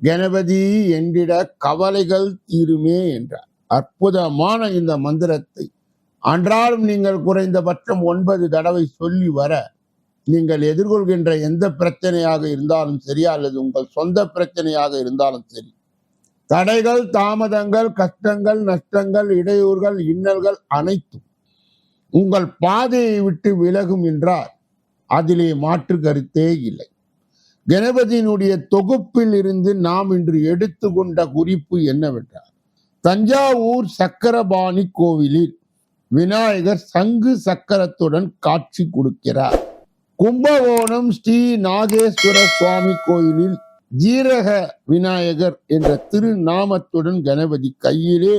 கணபதி என்றிட கவலைகள் தீருமே என்றார். அற்புதமான இந்த மந்திரத்தை. அன்றாடம் நீங்கள் குறைந்தபட்சம் ஒன்பது தடவை சொல்லி வர நீங்கள் எதிர்கொள்கின்ற எந்த பிரச்சனையாக இருந்தாலும் சரி அல்லது உங்கள் சொந்த பிரச்சனையாக இருந்தாலும் சரி தடைகள் தாமதங்கள் கஷ்டங்கள் நஷ்டங்கள் இடையூறுகள் இன்னல்கள் அனைத்தும் உங்கள் பாதையை விட்டு விலகும் என்றால் அதிலே மாற்று கருத்தே இல்லை. கணபதியினுடைய தொகுப்பில் இருந்து நாம் இன்று எடுத்துக்கொண்ட குறிப்பு என்னவென்றால் தஞ்சாவூர் சக்கரபாணி கோவிலில் விநாயகர் சங்கு சக்கரத்துடன் காட்சி கொடுக்கிறார். கும்பகோணம் ஸ்ரீ நாகேஸ்வர சுவாமி கோயிலில் ஜீரக விநாயகர் என்ற திருநாமத்துடன் கணபதி கையிலே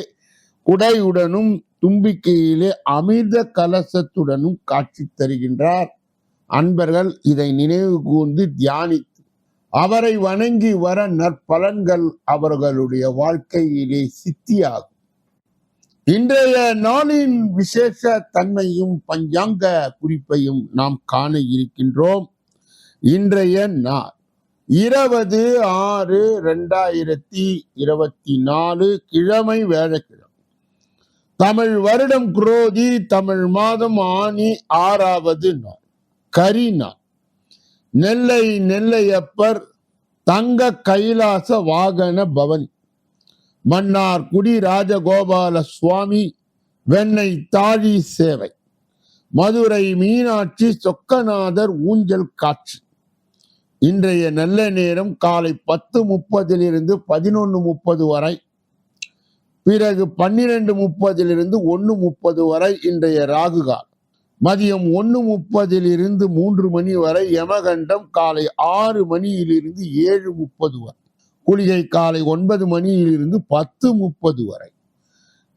குடையுடனும் தும்பிக்கையிலே அமிர்த கலசத்துடனும் காட்சி தருகின்றார். அன்பர்கள் இதை நினைவு கூர்ந்து தியானித்து அவரை வணங்கி வர நற்பலன்கள் அவர்களுடைய வாழ்க்கையிலே சித்தியாகும். இன்றைய நாளின் விசேஷ தன்மையும் பஞ்சாங்க குறிப்பையும் நாம் காண இருக்கின்றோம். இன்றைய நாள் இருபது ஆறு ரெண்டாயிரத்தி இருபத்தி நாலு கிழமை வேழக்கிழமை தமிழ் வருடம் குரோதி தமிழ் மாதம் ஆணி ஆறாவது நாள். கரி நாள். நெல்லை நெல்லையப்பர் தங்க கைலாச வாகன பவனி. மன்னார் குடி ராஜகோபால சுவாமி வெண்ணை தாழி சேவை. மதுரை மீனாட்சி சொக்கநாதர் ஊஞ்சல் காட்சி. இன்றைய நல்ல நேரம் காலை பத்து முப்பதிலிருந்து பதினொன்று முப்பது வரை. பிறகு பன்னிரண்டு முப்பதிலிருந்து ஒன்று முப்பது வரை இன்றைய ராகுகால் மதியம் ஒன்று முப்பதிலிருந்து மூன்று மணி வரை யமகண்டம் காலை ஆறு மணியிலிருந்து ஏழு முப்பது வரை. குளிகை காலை ஒன்பது மணியிலிருந்து பத்து முப்பது வரை.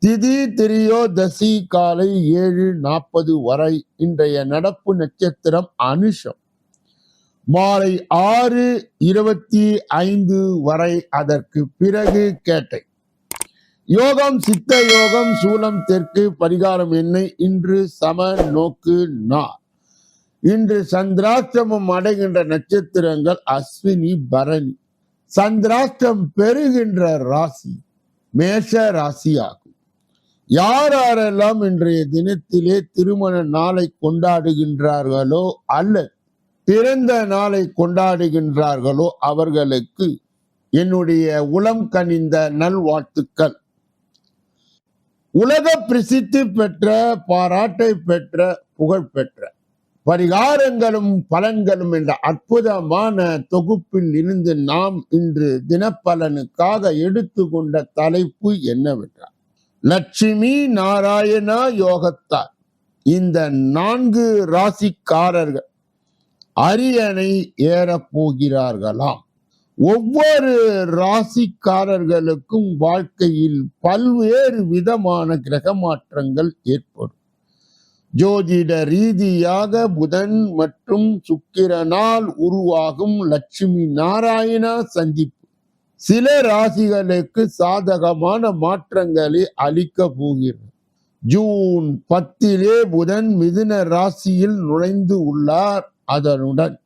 திதி திரியோதசி காலை ஏழு நாற்பது வரை. இன்றைய நடப்பு நட்சத்திரம் அனுஷம். மாலை ஆறு இருபத்தி ஐந்து வரை. அதற்கு பிறகு கேட்டை. யோகம் சித்த யோகம் சூலம் தெற்கு பரிகாரம் என்ன? இன்று சம நோக்கு நா இன்று சந்திராஷ்டமம் அடைகின்ற நட்சத்திரங்கள் அஸ்வினி பரணி. சந்திராஷ்டம் பெறுகின்ற ராசி மேஷ ராசி ஆகும் யார் யாரெல்லாம் இன்றைய தினத்திலே திருமண நாளை கொண்டாடுகின்றார்களோ அல்லது பிறந்த நாளை கொண்டாடுகின்றார்களோ அவர்களுக்கு என்னுடைய உளம் கனிந்த நல்வாழ்த்துக்கள். உலக பிரசித்தி பெற்ற பாராட்டை பெற்ற புகழ் பெற்ற பரிகாரங்களும் பலன்களும் என்ற அற்புதமான தொகுப்பில் இருந்து நாம் இன்று தினப்பலனுக்காக எடுத்துக்கொண்ட தலைப்பு என்னவென்றால் லட்சுமி நாராயணா யோகத்தார் இந்த நான்கு ராசிக்காரர்கள் அரியணை ஏறப்போகிறார்களாம். ஒவ்வொரு ராசிக்காரர்களுக்கும் வாழ்க்கையில் பல்வேறு விதமான கிரக மாற்றங்கள் ஏற்படும். ஜோதிட ரீதியாக புதன் மற்றும் சுக்கிரனால் உருவாகும் லட்சுமி நாராயணா சந்திப்பு. சில ராசிகளுக்கு சாதகமான மாற்றங்களை அளிக்க போகிறது. ஜூன் பத்திலே புதன் மிதுன ராசியில் நுழைந்து உள்ளார். அதனுடன்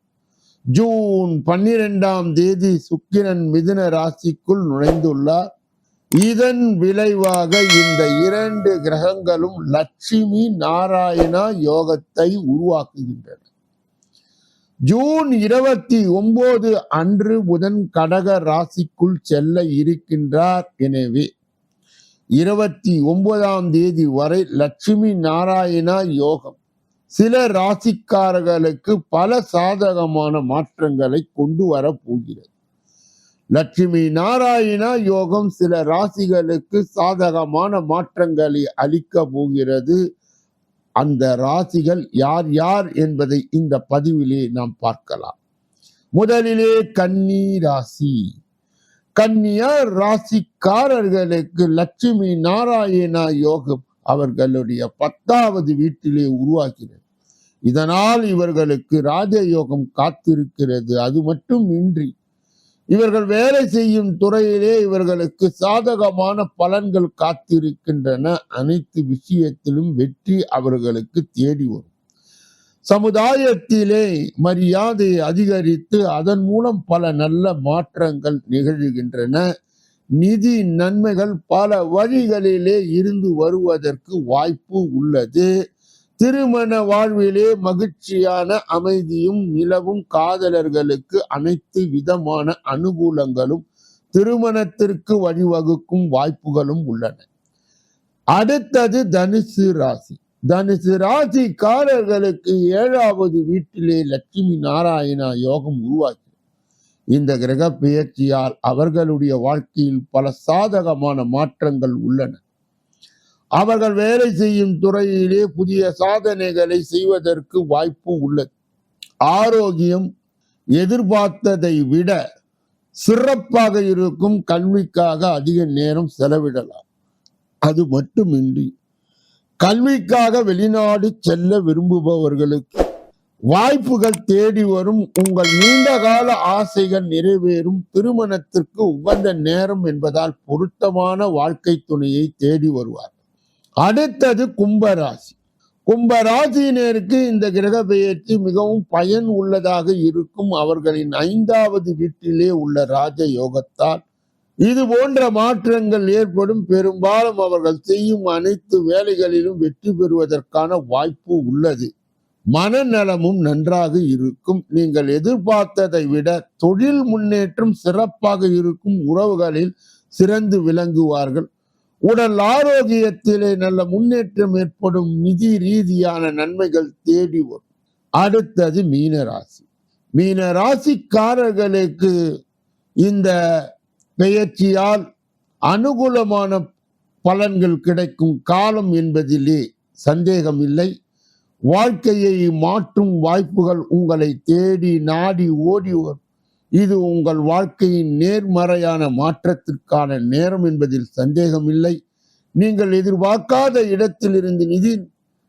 ஜூன் பன்னிரெண்டாம் தேதி சுக்கிரன் மிதுன ராசிக்குள் நுழைந்துள்ளார். இதன் விளைவாக இந்த இரண்டு கிரகங்களும் லட்சுமி நாராயணா யோகத்தை உருவாக்குகின்றன. ஜூன் இருபத்தி ஒன்பது அன்று புதன் கடக ராசிக்குள் செல்ல இருக்கின்றார். எனவே இருபத்தி ஒன்பதாம் தேதி வரை லட்சுமி நாராயணா யோகம். சில ராசிக்காரர்களுக்கு பல சாதகமான மாற்றங்களை கொண்டு வர போகிறது. லட்சுமி நாராயணா யோகம் சில ராசிகளுக்கு சாதகமான மாற்றங்களை அளிக்க போகிறது. அந்த ராசிகள் யார் யார் என்பதை இந்த பதிவிலே நாம் பார்க்கலாம். முதலிலே கன்னி ராசி. கன்னியா ராசிக்காரர்களுக்கு லட்சுமி நாராயணா யோகம் அவர்களுடைய பத்தாவது வீட்டிலே உருவாகிறது. இதனால் இவர்களுக்கு ராஜயோகம் காத்திருக்கிறது. அது மட்டும் இன்றி இவர்கள் வேலை செய்யும் துறையிலே இவர்களுக்கு சாதகமான பலன்கள் காத்திருக்கின்றன. அனைத்து விஷயத்திலும் வெற்றி அவர்களுக்கு தேடி வரும். சமுதாயத்திலே மரியாதை அதிகரித்து அதன் மூலம் பல நல்ல மாற்றங்கள் நிகழ்கின்றன. நிதி நன்மைகள் பல வழிகளிலே இருந்து வருவதற்கு வாய்ப்பு உள்ளது. திருமண வாழ்விலே மகிழ்ச்சியான அமைதியும் நிலவும் காதலர்களுக்கு அனைத்து விதமான அனுகூலங்களும் திருமணத்திற்கு வழிவகுக்கும் வாய்ப்புகளும் உள்ளன. அடுத்தது தனுசு ராசி. தனுசு ராசிக்காரர்களுக்கு ஏழாவது வீட்டிலே லட்சுமி நாராயணா யோகம் உருவாக்கி இந்த கிரக பெயர்ச்சியால் அவர்களுடைய வாழ்க்கையில் பல சாதகமான மாற்றங்கள் உள்ளன. அவர்கள் வேலை செய்யும் துறையிலே புதிய சாதனைகளை செய்வதற்கு வாய்ப்பு உள்ளது. ஆரோக்கியம் எதிர்பார்த்ததை விட சிறப்பாக இருக்கும் கல்விக்காக அதிக நேரம் செலவிடலாம். அது மட்டுமின்றி கல்விக்காக வெளிநாடு செல்ல விரும்புபவர்களுக்கு வாய்ப்புகள் தேடி வரும். உங்கள் நீண்ட கால ஆசைகள் நிறைவேறும். திருமணத்திற்கு உகந்த நேரம் என்பதால் பொருத்தமான வாழ்க்கை துணையை தேடி வருவார் அடுத்தது கும்பராசி. கும்பராசியினருக்கு இந்த கிரக பெயர்ச்சி மிகவும் பயன் உள்ளதாக இருக்கும். அவர்களின் ஐந்தாவது வீட்டிலே உள்ள ராஜ யோகத்தால் இது போன்ற மாற்றங்கள் ஏற்படும். பெரும்பாலும் அவர்கள் செய்யும் அனைத்து வேலைகளிலும் வெற்றி பெறுவதற்கான வாய்ப்பு உள்ளது. மனநலமும் நன்றாக இருக்கும். நீங்கள் எதிர்பார்த்ததை விட தொழில் முன்னேற்றம் சிறப்பாக இருக்கும். உறவுகளில் சிறந்து விளங்குவார்கள். உடல் ஆரோக்கியத்திலே நல்ல முன்னேற்றம் ஏற்படும் நிதி ரீதியான நன்மைகள் தேடி வரும். அடுத்தது மீனராசி. மீன ராசிக்காரர்களுக்கு இந்த பெயர்ச்சியால் அனுகூலமான பலன்கள் கிடைக்கும் காலம் என்பதிலே சந்தேகம் இல்லை. வாழ்க்கையை மாற்றும் வாய்ப்புகள் உங்களை தேடி நாடி ஓடி வரும். இது உங்கள் வாழ்க்கையின் நேர்மறையான மாற்றத்திற்கான நேரம் என்பதில் சந்தேகமில்லை. நீங்கள் எதிர்பார்க்காத இடத்திலிருந்து நிதி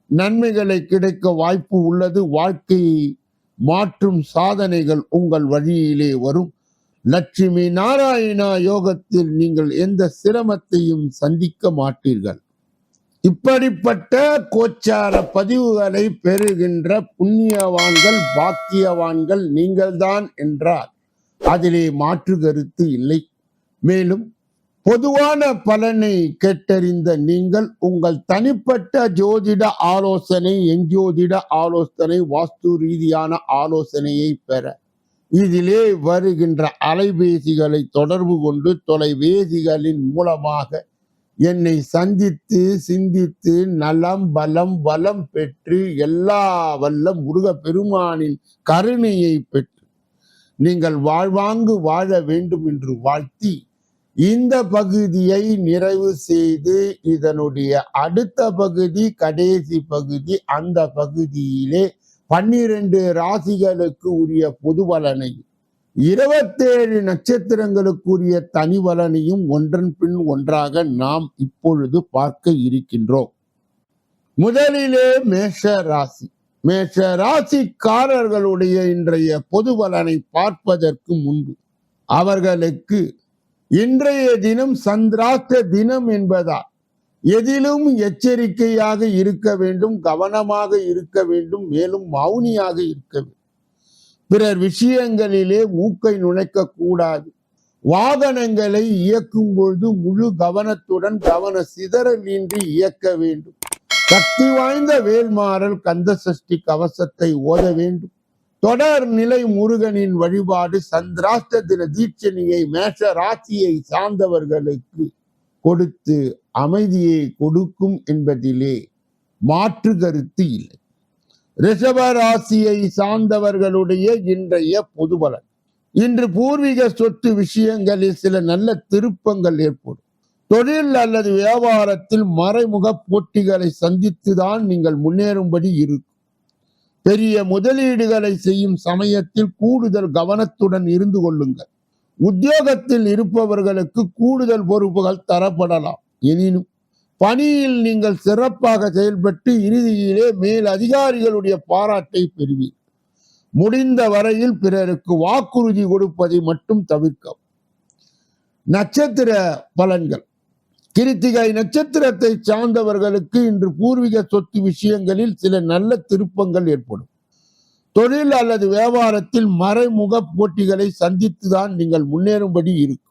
நன்மைகளை கிடைக்க வாய்ப்பு உள்ளது. வாழ்க்கையை மாற்றும் சாதனைகள் உங்கள் வழியிலே வரும். லட்சுமி நாராயணா யோகத்தில் நீங்கள் எந்த சிரமத்தையும் சந்திக்க மாட்டீர்கள். இப்படிப்பட்ட கோச்சார பதிவுகளை பெறுகின்ற புண்ணியவான்கள் பாக்கியவான்கள் நீங்கள்தான் என்றார். அதிலே மாற்று கருத்து இல்லை. மேலும் பொதுவான பலனை கேட்டறிந்த நீங்கள் உங்கள் தனிப்பட்ட ஜோதிட ஆலோசனை எஞ்சோதிட ஆலோசனை வாஸ்து ரீதியான ஆலோசனையை பெற. இதிலே வருகின்ற அலைபேசிகளை தொடர்பு கொண்டு தொலைபேசிகளின் மூலமாக என்னை சந்தித்து சிந்தித்து நலம் பலம் வலம் பெற்று எல்லா வல்ல முருக பெருமானின் கருணையை பெற்று நீங்கள் வாழ்வாங்கு வாழ வேண்டும் என்று வாழ்த்தி இந்த பகுதியை நிறைவு செய்து இதனுடைய அடுத்த பகுதி கடைசி பகுதி அந்த பகுதியிலே பன்னிரண்டு ராசிகளுக்கு உரிய பொது பலனையும் இருபத்தேழு நட்சத்திரங்களுக்குரிய தனி பலனையும் ஒன்றன் பின் ஒன்றாக நாம் இப்பொழுது பார்க்க இருக்கின்றோம். முதலிலே மேஷ ராசி. மேஷ ராசிக்காரர்களுடைய இன்றைய பொது பலனை பார்ப்பதற்கு முன்பு அவர்களுக்கு இன்றைய தினம் சந்திராத்த தினம் என்பதால் எதிலும் எச்சரிக்கையாக இருக்க வேண்டும் கவனமாக இருக்க வேண்டும் மேலும் மௌனியாக இருக்க வேண்டும். பிறர் விஷயங்களிலே மூக்கை நுழைக்க கூடாது. வாகனங்களை இயக்கும் பொழுது முழு கவனத்துடன் கவன சிதறல் இன்றி இயக்க வேண்டும். சக்தி வாய்ந்த வேல்மாறல் கந்த சஷ்டி கவசத்தை ஓத வேண்டும். தொடர் நிலை முருகனின் வழிபாடு சந்திராஷ்ட தின தீட்சணியை மேஷ ராசியை சார்ந்தவர்களுக்கு கொடுத்து அமைதியை கொடுக்கும் என்பதிலே மாற்று கருத்து இல்லை. ரிஷப ராசியை சார்ந்தவர்களுடைய இன்றைய பொதுபலன். இன்று பூர்வீக சொத்து விஷயங்களில் சில நல்ல திருப்பங்கள் ஏற்படும். தொழில் அல்லது வியாபாரத்தில் மறைமுக போட்டிகளை சந்தித்துதான் நீங்கள் முன்னேறும்படி இருக்கும். பெரிய முதலீடுகளை செய்யும் சமயத்தில் கூடுதல் கவனத்துடன் இருந்து கொள்ளுங்கள். உத்தியோகத்தில் இருப்பவர்களுக்கு கூடுதல் பொறுப்புகள் தரப்படலாம். எனினும் பணியில் நீங்கள் சிறப்பாக செயல்பட்டு இறுதியிலே மேல் அதிகாரிகளுடைய பாராட்டை பெறுவீர் முடிந்த வரையில் பிறருக்கு வாக்குறுதி கொடுப்பதை மட்டும் தவிர்க்கவும். நட்சத்திர பலன்கள். கிருத்திகை நட்சத்திரத்தை சார்ந்தவர்களுக்கு இன்று பூர்வீக சொத்து விஷயங்களில் சில நல்ல திருப்பங்கள் ஏற்படும். தொழில் அல்லது வியாபாரத்தில் மறைமுக போட்டிகளை சந்தித்துதான் நீங்கள் முன்னேறும்படி இருக்கும்.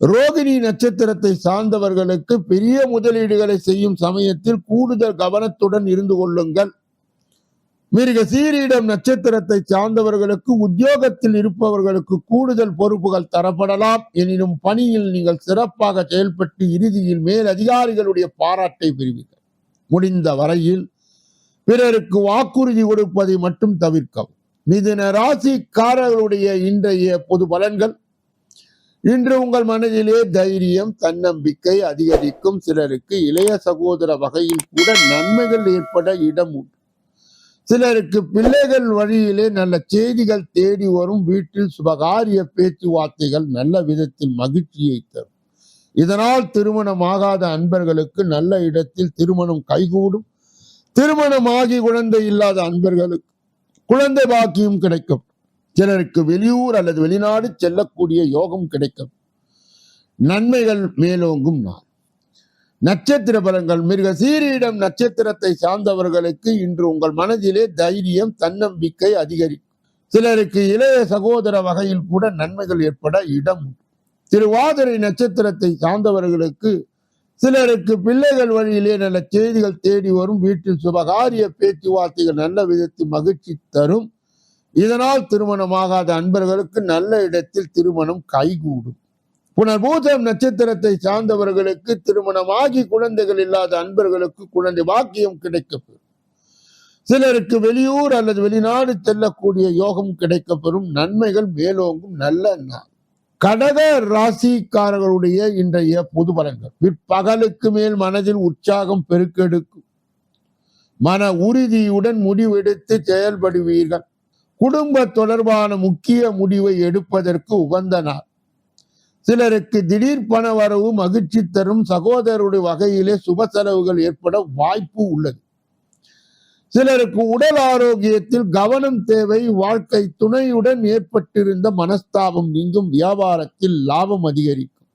ரோகிணி நட்சத்திரத்தை சார்ந்தவர்களுக்கு பெரிய முதலீடுகளை செய்யும் சமயத்தில் கூடுதல் கவனத்துடன் இருந்து கொள்ளுங்கள். மிருக சீரியிடம் நட்சத்திரத்தை சார்ந்தவர்களுக்கு உத்தியோகத்தில் இருப்பவர்களுக்கு கூடுதல் பொறுப்புகள் தரப்படலாம். எனினும் பணியில் நீங்கள் சிறப்பாக செயல்பட்டு இறுதியில் மேல் அதிகாரிகளுடைய பாராட்டை பெறுவீர்கள். முடிந்த வரையில் பிறருக்கு வாக்குறுதி கொடுப்பதை மட்டும் தவிர்க்கவும். மிதுன ராசிக்காரர்களுடைய இன்றைய பொது பலன்கள். இன்று உங்கள் மனதிலே தைரியம் தன்னம்பிக்கை அதிகரிக்கும். சிலருக்கு இளைய சகோதர வகையில் கூட நன்மைகள் ஏற்பட இடம் உண்டு. சிலருக்கு பிள்ளைகள் வழியிலே நல்ல செய்திகள் தேடி வரும். வீட்டில் சுபகாரிய பேச்சுவார்த்தைகள் நல்ல விதத்தில் மகிழ்ச்சியை தரும். இதனால் திருமணமாகாத அன்பர்களுக்கு நல்ல இடத்தில் திருமணம் கைகூடும். திருமணமாகி குழந்தை இல்லாத அன்பர்களுக்கு குழந்தை பாக்கியம் கிடைக்கும். சிலருக்கு வெளியூர் அல்லது வெளிநாடு செல்லக்கூடிய யோகம் கிடைக்கும். நன்மைகள் மேலோங்கும் நாள். நட்சத்திர பலன்கள் மிருக சீரியிடம் நட்சத்திரத்தை சார்ந்தவர்களுக்கு இன்று உங்கள் மனதிலே தைரியம் தன்னம்பிக்கை அதிகரிக்கும். சிலருக்கு இளைய சகோதர வகையில் கூட நன்மைகள் ஏற்பட இடம் திருவாதிரை நட்சத்திரத்தை சார்ந்தவர்களுக்கு சிலருக்கு பிள்ளைகள் வழியிலே நல்ல செய்திகள் தேடி வரும். வீட்டில் சுபகாரிய பேச்சுவார்த்தைகள் நல்ல விதத்தில் மகிழ்ச்சி தரும். இதனால் திருமணமாகாத அன்பர்களுக்கு நல்ல இடத்தில் திருமணம் கைகூடும். புனர்பூதம் நட்சத்திரத்தை சார்ந்தவர்களுக்கு திருமணமாகி குழந்தைகள் இல்லாத அன்பர்களுக்கு குழந்தை பாக்கியம் கிடைக்கப்பெறும். சிலருக்கு வெளியூர் அல்லது வெளிநாடு செல்லக்கூடிய யோகம் கிடைக்கப்பெறும். நன்மைகள் மேலோங்கும் நல்ல நாள். கடக ராசிக்காரர்களுடைய இன்றைய பொது பலன்கள். பிற்பகலுக்கு மேல் மனதில் உற்சாகம் பெருக்கெடுக்கும். மன உறுதியுடன் முடிவெடுத்து செயல்படுவீர்கள். குடும்ப தொடர்பான முக்கிய முடிவை எடுப்பதற்கு உகந்த நாள். சிலருக்கு திடீர் பண வரவு மகிழ்ச்சி தரும் சகோதரருடைய வகையிலே சுப செலவுகள் ஏற்பட வாய்ப்பு உள்ளது. சிலருக்கு உடல் ஆரோக்கியத்தில் கவனம் தேவை வாழ்க்கை துணையுடன் ஏற்பட்டிருந்த மனஸ்தாபம் நீங்கும் வியாபாரத்தில் லாபம் அதிகரிக்கும்.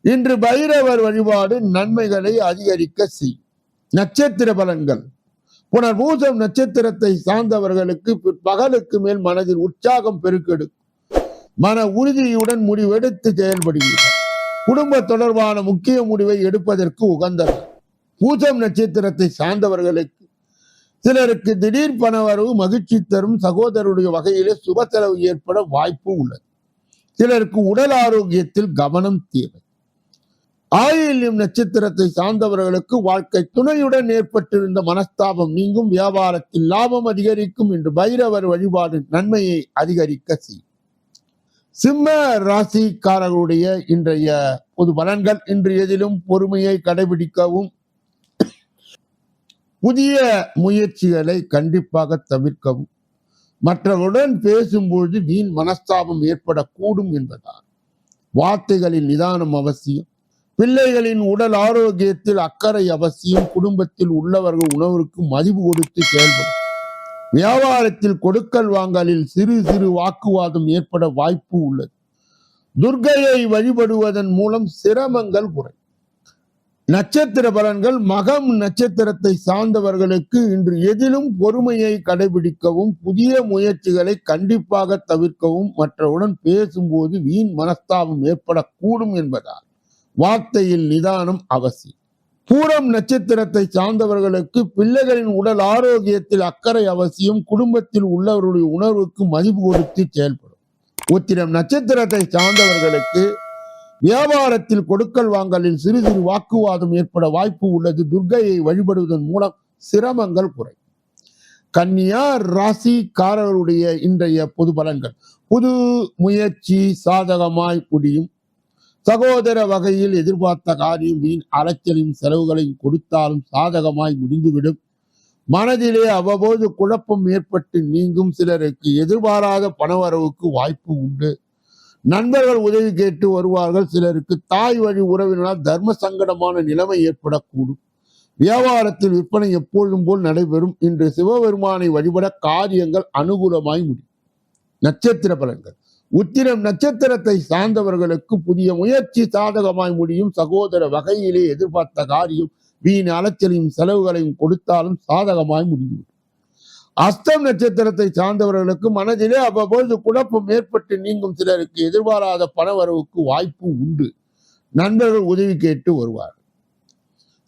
இன்று பைரவர் வழிபாடு நன்மைகளை அதிகரிக்க செய்யும். நட்சத்திர பலன்கள். புனர்பூசம் நட்சத்திரத்தை சார்ந்தவர்களுக்கு பகலுக்கு மேல் மனதில் உற்சாகம் பெருக்கெடுக்கும். மன உறுதியுடன் முடிவெடுத்து செயல்படுகிறார் குடும்ப தொடர்பான முக்கிய முடிவை எடுப்பதற்கு உகந்தவர் பூசம் நட்சத்திரத்தை சார்ந்தவர்களுக்கு சிலருக்கு திடீர் பணவரவு மகிழ்ச்சி தரும் சகோதரருடைய வகையிலே சுப செலவு ஏற்பட வாய்ப்பு உள்ளது. சிலருக்கு உடல் ஆரோக்கியத்தில் கவனம் தேவை. ஆயில்யம் நட்சத்திரத்தை சார்ந்தவர்களுக்கு வாழ்க்கை துணையுடன் ஏற்பட்டிருந்த மனஸ்தாபம் நீங்கும் வியாபாரத்தில் லாபம் அதிகரிக்கும் என்று பைரவர் வழிபாடு நன்மையை அதிகரிக்க செய்யும். சிம்ம ராசிக்காரர்களுடைய இன்றைய பொது பலன்கள் இன்று எதிலும் பொறுமையை கடைபிடிக்கவும் புதிய முயற்சிகளை கண்டிப்பாக தவிர்க்கவும். மற்றவருடன் பேசும்பொழுது வீண் மனஸ்தாபம் ஏற்படக்கூடும் என்பதால் வார்த்தைகளின் நிதானம் அவசியம் பிள்ளைகளின் உடல் ஆரோக்கியத்தில் அக்கறை அவசியம் குடும்பத்தில் உள்ளவர்கள் உணவிற்கு மதிப்பு கொடுத்து செயல்படும். வியாபாரத்தில் கொடுக்கல் வாங்கலில் சிறு சிறு வாக்குவாதம் ஏற்பட வாய்ப்பு உள்ளது. துர்கையை வழிபடுவதன் மூலம் சிரமங்கள் குறை நட்சத்திர பலன்கள் மகம் நட்சத்திரத்தை சார்ந்தவர்களுக்கு இன்று எதிலும் பொறுமையை கடைபிடிக்கவும் புதிய முயற்சிகளை கண்டிப்பாக தவிர்க்கவும் மற்றவுடன் பேசும்போது வீண் மனஸ்தாபம் ஏற்படக்கூடும் என்பதால் வார்த்தையில் நிதானம் அவசியம். பூரம் நட்சத்திரத்தை சார்ந்தவர்களுக்கு பிள்ளைகளின் உடல் ஆரோக்கியத்தில் அக்கறை அவசியம் குடும்பத்தில் உள்ளவருடைய உணர்வுக்கு மதிப்பு கொடுத்து செயல்படும். உத்திரம் நட்சத்திரத்தை சார்ந்தவர்களுக்கு வியாபாரத்தில் கொடுக்கல் வாங்கலில் சிறு சிறு வாக்குவாதம் ஏற்பட வாய்ப்பு உள்ளது. துர்கையை வழிபடுவதன் மூலம் சிரமங்கள் குறை கன்னியா ராசிக்காரர்களுடைய இன்றைய பொது பலன்கள். புது முயற்சி சாதகமாய் முடியும். சகோதர வகையில் எதிர்பார்த்த காரியம் வீண் அலைச்சலையும் செலவுகளையும் கொடுத்தாலும் சாதகமாய் முடிந்துவிடும். மனதிலே அவ்வப்போது குழப்பம் ஏற்பட்டு நீங்கும் சிலருக்கு எதிர்பாராத பணவரவுக்கு வாய்ப்பு உண்டு. நண்பர்கள் உதவி கேட்டு வருவார்கள். சிலருக்கு தாய் வழி உறவினரால் தர்ம சங்கடமான நிலைமை ஏற்படக்கூடும். வியாபாரத்தில் விற்பனை எப்பொழுதும் போல் நடைபெறும். இன்று சிவபெருமானை வழிபட காரியங்கள் அனுகூலமாய் முடியும். நட்சத்திர பலன்கள். உத்திரம் நட்சத்திரத்தை சார்ந்தவர்களுக்கு புதிய முயற்சி சாதகமாய் முடியும். சகோதர வகையிலே எதிர்பார்த்த காரியம் வீண் அலைச்சலையும் செலவுகளையும் கொடுத்தாலும் சாதகமாய் முடியும். அஸ்தம் நட்சத்திரத்தை சார்ந்தவர்களுக்கு மனதிலே அவ்வப்பொழுது குழப்பம் ஏற்பட்டு நீங்கும் சிலருக்கு எதிர்பாராத பணவரவுக்கு வாய்ப்பு உண்டு. நண்பர்கள் உதவி கேட்டு வருவார்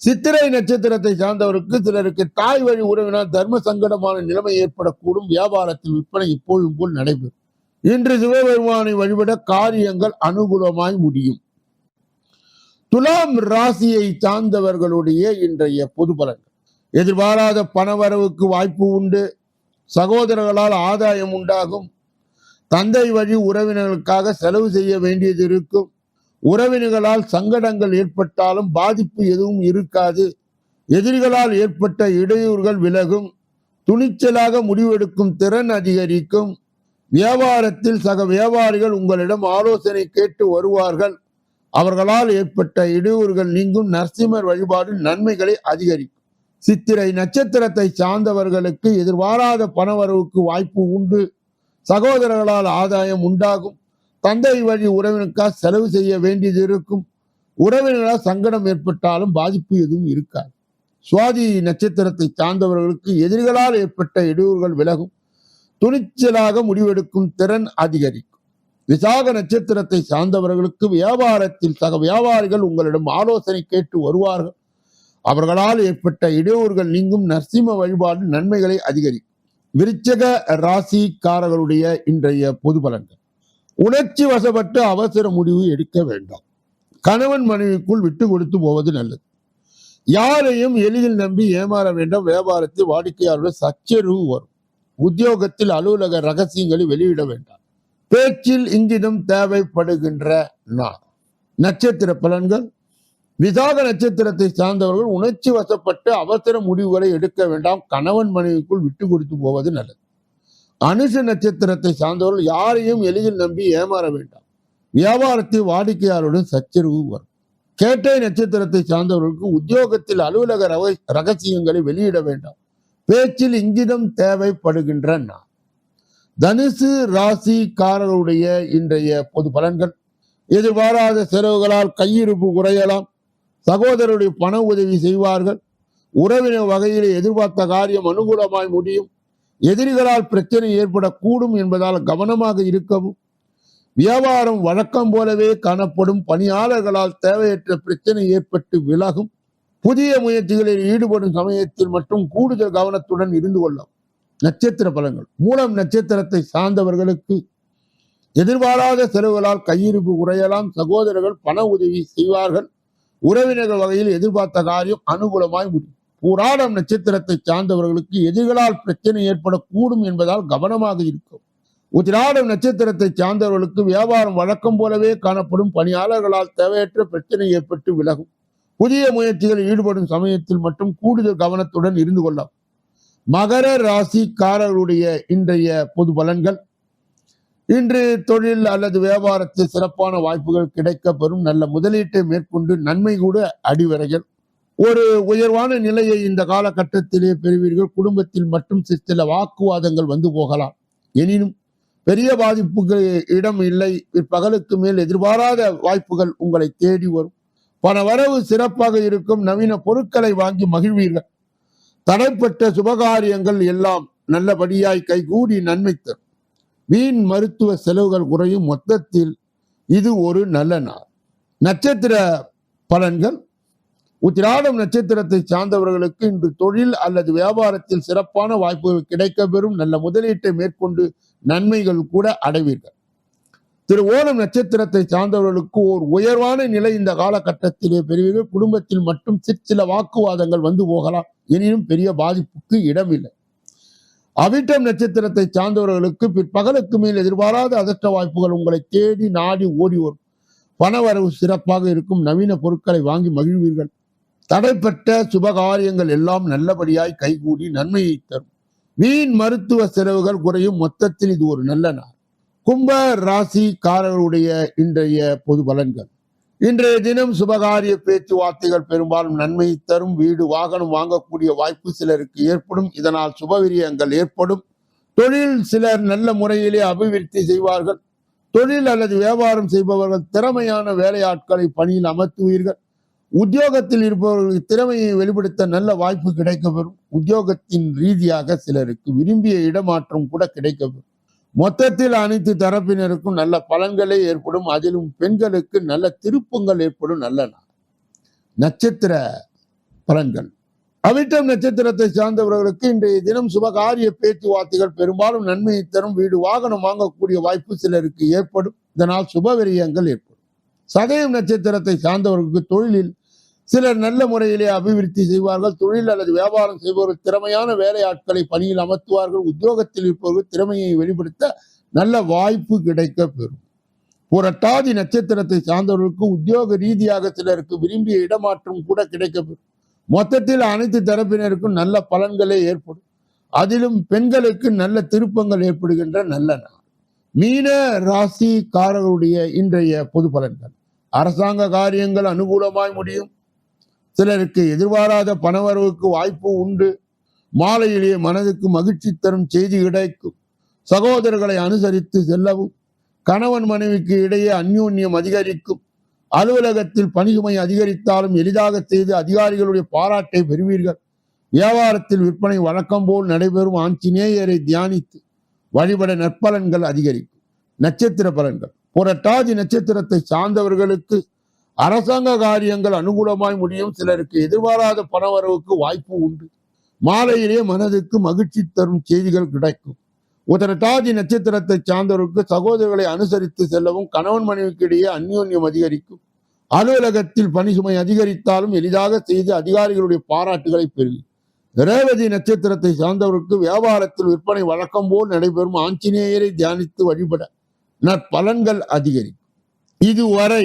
சித்திரை நட்சத்திரத்தை சார்ந்தவருக்கு சிலருக்கு தாய் வழி உறவினால் தர்ம சங்கடமான நிலைமை ஏற்படக்கூடும். வியாபாரத்தில் விற்பனை இப்போதும் போல் நடைபெறும். இன்று சிவபெருமானை வழிபட காரியங்கள் அனுகூலமாய் முடியும். துலாம் ராசியை சார்ந்தவர்களுடைய இன்றைய பொது பலன்கள். எதிர்பாராத பணவரவுக்கு வாய்ப்பு உண்டு. சகோதரர்களால் ஆதாயம் உண்டாகும். தந்தை வழி உறவினர்களுக்காக செலவு செய்ய வேண்டியது இருக்கும். உறவினர்களால் சங்கடங்கள் ஏற்பட்டாலும் பாதிப்பு எதுவும் இருக்காது. எதிரிகளால் ஏற்பட்ட இடையூறுகள் விலகும். துணிச்சலாக முடிவெடுக்கும் திறன் அதிகரிக்கும். வியாபாரத்தில் சக வியாபாரிகள் உங்களிடம் ஆலோசனை கேட்டு வருவார்கள். அவர்களால் ஏற்பட்ட இடையூறுகள் நீங்கும். நரசிம்மர் வழிபாடு நன்மைகளை அதிகரிக்கும். சித்திரை நட்சத்திரத்தை சார்ந்தவர்களுக்கு எதிர்பாராத பணவரவுக்கு வாய்ப்பு உண்டு. சகோதரர்களால் ஆதாயம் உண்டாகும். தந்தை வழி உறவினருக்காக செலவு செய்ய வேண்டியது இருக்கும். உறவினரால் சங்கடம் ஏற்பட்டாலும் பாதிப்பு எதுவும் இருக்காது. சுவாதி நட்சத்திரத்தை சார்ந்தவர்களுக்கு எதிரிகளால் ஏற்பட்ட இடையூறுகள் விலகும். துணிச்சலாக முடிவெடுக்கும் திறன் அதிகரிக்கும். விசாக நட்சத்திரத்தை சார்ந்தவர்களுக்கு வியாபாரத்தில் சக வியாபாரிகள் உங்களிடம் ஆலோசனை கேட்டு வருவார்கள். அவர்களால் ஏற்பட்ட இடையூறுகள் நீங்கும் நரசிம்ம வழிபாடு நன்மைகளை அதிகரிக்கும். விருச்சக ராசிக்காரர்களுடைய இன்றைய பொது பலன்கள். உணர்ச்சி வசப்பட்டு அவசர முடிவு எடுக்க வேண்டாம். கணவன் மனைவிக்குள் விட்டு கொடுத்து போவது நல்லது. யாரையும் எளிதில் நம்பி ஏமாற வேண்டாம். வியாபாரத்தில் வாடிக்கையாளர்கள் சச்சரிவு வரும். உத்தியோகத்தில் அலுவலக ரகசியங்களை வெளியிட வேண்டாம். பேச்சில் இங்கிதம் தேவைப்படுகின்ற நான் நட்சத்திர பலன்கள். விசாக நட்சத்திரத்தை சார்ந்தவர்கள் உணர்ச்சி வசப்பட்டு அவசர முடிவுகளை எடுக்க வேண்டாம். கணவன் மனைவிக்குள் விட்டு கொடுத்து போவது நல்லது. அனுஷ நட்சத்திரத்தை சார்ந்தவர்கள் யாரையும் எளிதில் நம்பி ஏமாற வேண்டாம். வியாபாரத்தில் வாடிக்கையாளருடன் சச்சரவு வரும். கேட்டை நட்சத்திரத்தை சார்ந்தவர்களுக்கு உத்தியோகத்தில் அலுவலக ரக- ரகசியங்களை வெளியிட வேண்டாம். பேச்சில் இங்கிதம் தேவைப்படுகின்றன. தனுசு ராசிக்காரருடைய இன்றைய பொது பலன்கள். எதிர்பாராத செலவுகளால் கையிருப்பு குறையலாம். சகோதரருடைய பண உதவி செய்வார்கள். உறவினர் வகையில் எதிர்பார்த்த காரியம் அனுகூலமாய் முடியும். எதிரிகளால் பிரச்சனை ஏற்படக்கூடும் என்பதால் கவனமாக இருக்கவும். வியாபாரம் வழக்கம் போலவே காணப்படும். பணியாளர்களால் தேவையற்ற பிரச்சனை ஏற்பட்டு விலகும். புதிய முயற்சிகளில் ஈடுபடும் சமயத்தில் மட்டும் கூடுதல் கவனத்துடன் இருந்து கொள்ளும் நட்சத்திர பலன்கள். மூலம் நட்சத்திரத்தை சார்ந்தவர்களுக்கு எதிர்பாராத செலவுகளால் கையிருப்பு குறையலாம். சகோதரர்கள் பண உதவி செய்வார்கள். உறவினர்கள் வகையில் எதிர்பார்த்த காரியம் அனுகூலமாய் முடியும். பூராடம் நட்சத்திரத்தை சார்ந்தவர்களுக்கு எதிர்களால் பிரச்சனை ஏற்படக்கூடும் என்பதால் கவனமாக இருக்கும் உத்திராடம் நட்சத்திரத்தை சார்ந்தவர்களுக்கு வியாபாரம் வழக்கம் போலவே காணப்படும். பணியாளர்களால் தேவையற்ற பிரச்சனை ஏற்பட்டு விலகும். புதிய முயற்சிகளில் ஈடுபடும் சமயத்தில் மட்டும் கூடுதல் கவனத்துடன் இருந்து கொள்ளலாம். மகர ராசிக்காரர்களுடைய இன்றைய பொது பலன்கள். இன்று தொழில் அல்லது வியாபாரத்தில் சிறப்பான வாய்ப்புகள் கிடைக்க பெறும் நல்ல முதலீட்டை மேற்கொண்டு நன்மை கூட அடிவரைகள். ஒரு உயர்வான நிலையை இந்த காலகட்டத்திலே பெறுவீர்கள். குடும்பத்தில் மட்டும் சில வாக்குவாதங்கள் வந்து போகலாம். எனினும் பெரிய பாதிப்புக்கு இடம் இல்லை. பகலுக்கு மேல் எதிர்பாராத வாய்ப்புகள் உங்களை தேடி வரும். பண வரவு சிறப்பாக இருக்கும். நவீன பொருட்களை வாங்கி மகிழ்வீர்கள். தடைப்பட்ட சுபகாரியங்கள் எல்லாம் நல்லபடியாய் கைகூடி நன்மை தரும். வீண் மருத்துவ செலவுகள் குறையும் மொத்தத்தில் இது ஒரு நல்ல நாள். நட்சத்திர பலன்கள். உத்திராடம் நட்சத்திரத்தை சார்ந்தவர்களுக்கு இன்று தொழில் அல்லது வியாபாரத்தில் சிறப்பான வாய்ப்புகள் கிடைக்க பெறும். நல்ல முதலீட்டை மேற்கொண்டு நன்மைகள் கூட அடைவீர்கள். திரு ஓணம் நட்சத்திரத்தை சார்ந்தவர்களுக்கு ஓர் உயர்வான நிலை இந்த காலகட்டத்திலே பெறுவீர்கள் குடும்பத்தில் மட்டும் சிற்சில வாக்குவாதங்கள் வந்து போகலாம். எனினும் பெரிய பாதிப்புக்கு இடமில்லை. அவிட்டம் நட்சத்திரத்தை சார்ந்தவர்களுக்கு பிற்பகலுக்கு மேல் எதிர்பாராத அதிர்ஷ்ட வாய்ப்புகள் உங்களை தேடி நாடி ஓடி வரும். பணவரவு சிறப்பாக இருக்கும். நவீன பொருட்களை வாங்கி மகிழ்வீர்கள். தடைப்பட்ட சுபகாரியங்கள் எல்லாம் நல்லபடியாய் கைகூடி நன்மையை தரும். வீண் மருத்துவ செலவுகள் குறையும். மொத்தத்தில் இது ஒரு நல்ல நாள். கும்ப ராசிக்காரர்களுடைய இன்றைய பொது பலன்கள். இன்றைய தினம் சுபகாரிய பேச்சுவார்த்தைகள் பெரும்பாலும் நன்மை தரும் வீடு வாகனம் வாங்கக்கூடிய வாய்ப்பு சிலருக்கு ஏற்படும். இதனால் சுபவிரியங்கள் ஏற்படும். தொழில் சிலர் நல்ல முறையிலே அபிவிருத்தி செய்வார்கள். தொழில் அல்லது வியாபாரம் செய்பவர்கள் திறமையான வேலையாட்களை பணியில் அமர்த்துவீர்கள். உத்தியோகத்தில் இருப்பவர்களுக்கு திறமையை வெளிப்படுத்த நல்ல வாய்ப்பு கிடைக்கப்பெறும். உத்தியோகத்தின் ரீதியாக சிலருக்கு விரும்பிய இடமாற்றம் கூட கிடைக்கப்பெறும். மொத்தத்தில் அனைத்து தரப்பினருக்கும் நல்ல பலன்களே ஏற்படும். அதிலும் பெண்களுக்கு நல்ல திருப்பங்கள் ஏற்படும். நல்ல நாள். நட்சத்திர பலன்கள். அவிட்டம் நட்சத்திரத்தை சார்ந்தவர்களுக்கு இன்றைய தினம் சுபகாரிய பேச்சுவார்த்தைகள் பெரும்பாலும் நன்மையை தரும். வீடு வாகனம் வாங்கக்கூடிய வாய்ப்பு சிலருக்கு ஏற்படும். இதனால் சுப விரயங்கள் ஏற்படும். சதயம் நட்சத்திரத்தை சார்ந்தவர்களுக்கு தொழிலில் சிலர் நல்ல முறையிலே அபிவிருத்தி செய்வார்கள். தொழில் அல்லது வியாபாரம் செய்பவர்கள் திறமையான வேலையாட்களை பணியில் அமர்த்துவார்கள். உத்தியோகத்தில் இருப்பவர்கள் திறமையை வெளிப்படுத்த நல்ல வாய்ப்பு கிடைக்க பெறும் புரட்டாதி நட்சத்திரத்தை சார்ந்தவர்களுக்கு உத்தியோக ரீதியாக சிலருக்கு விரும்பிய இடமாற்றம் கூட கிடைக்கப்பெறும். மொத்தத்தில் அனைத்து தரப்பினருக்கும் நல்ல பலன்களே ஏற்படும். அதிலும் பெண்களுக்கு நல்ல திருப்பங்கள் ஏற்படுகின்ற நல்ல நாள். மீன ராசிக்காரர்களுடைய இன்றைய பொது பலன்கள். அரசாங்க காரியங்கள் அனுகூலமாய் முடியும். சிலருக்கு எதிர்பாராத பணவரவுக்கு வாய்ப்பு உண்டு. மாலையிலேயே மனதுக்கு மகிழ்ச்சி தரும் செய்தி கிடைக்கும். சகோதரர்களை அனுசரித்து செல்லவும். கணவன் மனைவிக்கு இடையே அந்யோன்யம் அதிகரிக்கும். அலுவலகத்தில் பணிசுமை அதிகரித்தாலும் எளிதாக செய்து அதிகாரிகளுடைய பாராட்டை பெறுவீர்கள். வியாபாரத்தில் விற்பனை வழக்கம் போல் நடைபெறும். ஆஞ்சநேயரை தியானித்து வழிபட நற்பலன்கள் அதிகரிக்கும். நட்சத்திர பலன்கள். புரட்டாதி நட்சத்திரத்தை சார்ந்தவர்களுக்கு அரசாங்க காரியங்கள் அனுகூலமாய் முடியும். சிலருக்கு எதிர்பாராத பணவரவுக்கு வாய்ப்பு உண்டு. மாலையிலே மனதுக்கு மகிழ்ச்சி தரும் செய்திகள் கிடைக்கும். உதரட்டாதி நட்சத்திரத்தை சார்ந்தவருக்கு சகோதரர்களை அனுசரித்து செல்லவும் கணவன் மனைவிக்கு இடையே அந்யோன்யம் அதிகரிக்கும். அலுவலகத்தில் பணி சுமை அதிகரித்தாலும் எளிதாக செய்து அதிகாரிகளுடைய பாராட்டுகளை பெறுவி ரேவதி நட்சத்திரத்தை சார்ந்தவருக்கு வியாபாரத்தில் விற்பனை வழக்கம் போல் நடைபெறும் ஆஞ்சநேயரை தியானித்து வழிபட நற்பலன்கள் அதிகரிக்கும். இதுவரை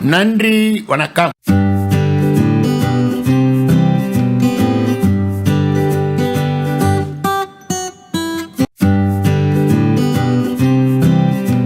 நன்றி வணக்கம்.